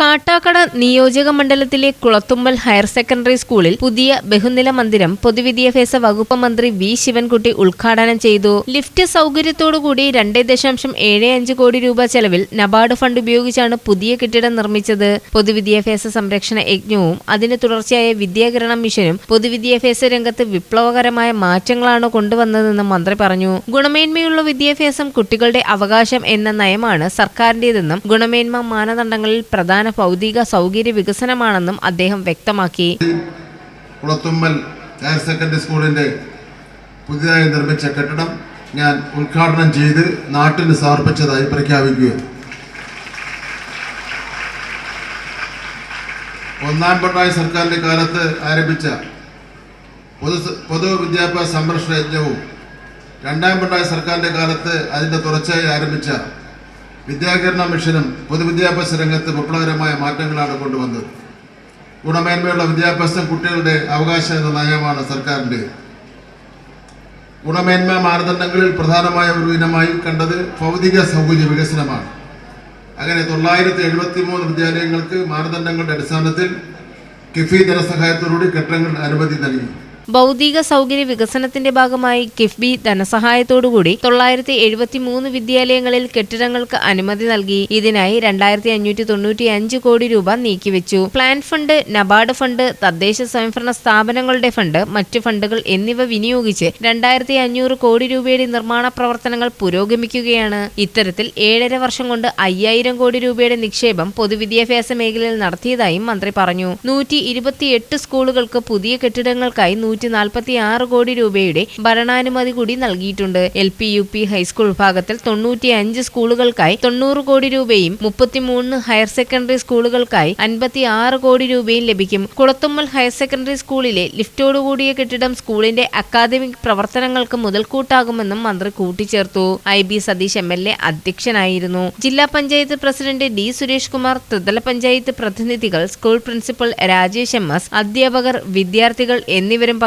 കാട്ടാക്കട നിയോജക മണ്ഡലത്തിലെ കുളത്തുമ്പൽ higher secondary സ്കൂളിൽ പുതിയ ബഹുനില മന്ദിരം പൊതുവിദ്യാഭ്യാസ വകുപ്പ് മന്ത്രി വി ശിവൻകുട്ടി ഉദ്ഘാടനം ചെയ്തു. ലിഫ്റ്റ് സൗകര്യത്തോടുകൂടി രണ്ടേ ദശാംശം ഏഴ് അഞ്ച് കോടി രൂപ ചെലവിൽ നബാർഡ് ഫണ്ട് ഉപയോഗിച്ചാണ് പുതിയ കെട്ടിടം നിർമ്മിച്ചത്. പൊതുവിദ്യാഭ്യാസ സംരക്ഷണ യജ്ഞവും അതിന് തുടർച്ചയായ വിദ്യാകരണ മിഷനും പൊതുവിദ്യാഭ്യാസ രംഗത്ത് വിപ്ലവകരമായ മാറ്റങ്ങളാണ് കൊണ്ടുവന്നതെന്ന് മന്ത്രി പറഞ്ഞു. ഗുണമേന്മയുള്ള വിദ്യാഭ്യാസം കുട്ടികളുടെ അവകാശം എന്ന നയമാണ് സർക്കാരിന്റേതെന്നും ഗുണമേന്മ മാനദണ്ഡങ്ങളിൽ പ്രധാന ഭൗതിക സൗകര്യ വികസനമാണെന്നും അദ്ദേഹം വ്യക്തമാക്കി. കുളത്തുമ്മൽ ഹയർ സെക്കൻഡറി സ്കൂളിന്റെ പുതിയതായി നിർമ്മിച്ച കെട്ടിടം ഞാൻ ഉദ്ഘാടനം ചെയ്ത് നാട്ടിന് സമർപ്പിച്ചതായി പ്രഖ്യാപിക്കുകയാണ് ഒന്നാം പിണറായി സർക്കാരിന്റെ കാലത്ത് ആരംഭിച്ച പൊതു പൊതുവിദ്യാഭ്യാസ സംരക്ഷണ യജ്ഞവും രണ്ടാം പിണറായി സർക്കാരിന്റെ കാലത്ത് അതിന്റെ തുടർച്ചയായി ആരംഭിച്ച വിദ്യാകരണ മിഷനും പൊതുവിദ്യാഭ്യാസ രംഗത്ത് വിപ്ലവകരമായ മാറ്റങ്ങളാണ് കൊണ്ടുവന്നത്. ഗുണമേന്മയുള്ള വിദ്യാഭ്യാസം കുട്ടികളുടെ അവകാശം എന്ന നയമാണ് സർക്കാരിന്റെ ഗുണമേന്മ മാനദണ്ഡങ്ങളിൽ പ്രധാനമായ ഒരു ഇനമായി കണ്ടത് ഭൗതിക സൗകര്യ വികസനമാണ്. അങ്ങനെ തൊള്ളായിരത്തി എഴുപത്തി മൂന്ന് വിദ്യാലയങ്ങൾക്ക് മാനദണ്ഡങ്ങളുടെ അടിസ്ഥാനത്തിൽ കിഫി ധനസഹായത്തോടുകൂടി കെട്ടിടങ്ങൾ അനുമതി നൽകി. ഭൗതിക സൗകര്യ വികസനത്തിന്റെ ഭാഗമായി കിഫ്ബി ധനസഹായത്തോടുകൂടി തൊള്ളായിരത്തി എഴുപത്തിമൂന്ന് വിദ്യാലയങ്ങളിൽ കെട്ടിടങ്ങൾക്ക് അനുമതി നൽകി. ഇതിനായി രണ്ടായിരത്തി അഞ്ഞൂറ്റി തൊണ്ണൂറ്റി അഞ്ച് കോടി രൂപ നീക്കിവെച്ചു. പ്ലാൻ ഫണ്ട് നബാർഡ് ഫണ്ട് തദ്ദേശ സ്വയംഭരണ സ്ഥാപനങ്ങളുടെ ഫണ്ട് മറ്റ് ഫണ്ടുകൾ എന്നിവ വിനിയോഗിച്ച് രണ്ടായിരത്തി അഞ്ഞൂറ് കോടി രൂപയുടെ നിർമ്മാണ പ്രവർത്തനങ്ങൾ പുരോഗമിക്കുകയാണ്. ഇത്തരത്തിൽ ഏഴര വർഷം കൊണ്ട് അയ്യായിരം കോടി രൂപയുടെ നിക്ഷേപം പൊതുവിദ്യാഭ്യാസ മേഖലയിൽ നടത്തിയതായും മന്ത്രി പറഞ്ഞു. നൂറ്റി സ്കൂളുകൾക്ക് പുതിയ കെട്ടിടങ്ങൾക്കായി നൂറ്റി നാൽപ്പത്തി ആറ് കോടി രൂപയുടെ ഭരണാനുമതി കൂടി നൽകിയിട്ടുണ്ട്. L P U P high school വിഭാഗത്തിൽ തൊണ്ണൂറ്റി അഞ്ച് സ്കൂളുകൾക്കായി തൊണ്ണൂറ് കോടി രൂപയും മുപ്പത്തിമൂന്ന് ഹയർ സെക്കൻഡറി സ്കൂളുകൾക്കായി അൻപത്തി ആറ് കോടി രൂപയും ലഭിക്കും. കുളത്തുമ്മൽ ഹയർ സെക്കൻഡറി സ്കൂളിലെ ലിഫ്റ്റോടുകൂടിയ കെട്ടിടം സ്കൂളിന്റെ അക്കാദമിക് പ്രവർത്തനങ്ങൾക്ക് മുതൽക്കൂട്ടാകുമെന്നും മന്ത്രി കൂട്ടിച്ചേർത്തു. I B Satheesh M L A അധ്യക്ഷനായിരുന്നു. ജില്ലാ പഞ്ചായത്ത് പ്രസിഡന്റ് ഡി സുരേഷ് കുമാർ ത്രിതല പഞ്ചായത്ത് പ്രതിനിധികൾ school principal Rajesh M S അധ്യാപകർ വിദ്യാർത്ഥികൾ എന്നിവരും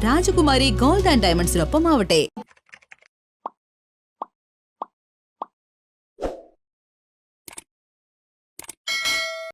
രാജകുമാരി ഗോൾഡ് ആൻഡ് ഡയമണ്ട്സിനൊപ്പം ആവട്ടെ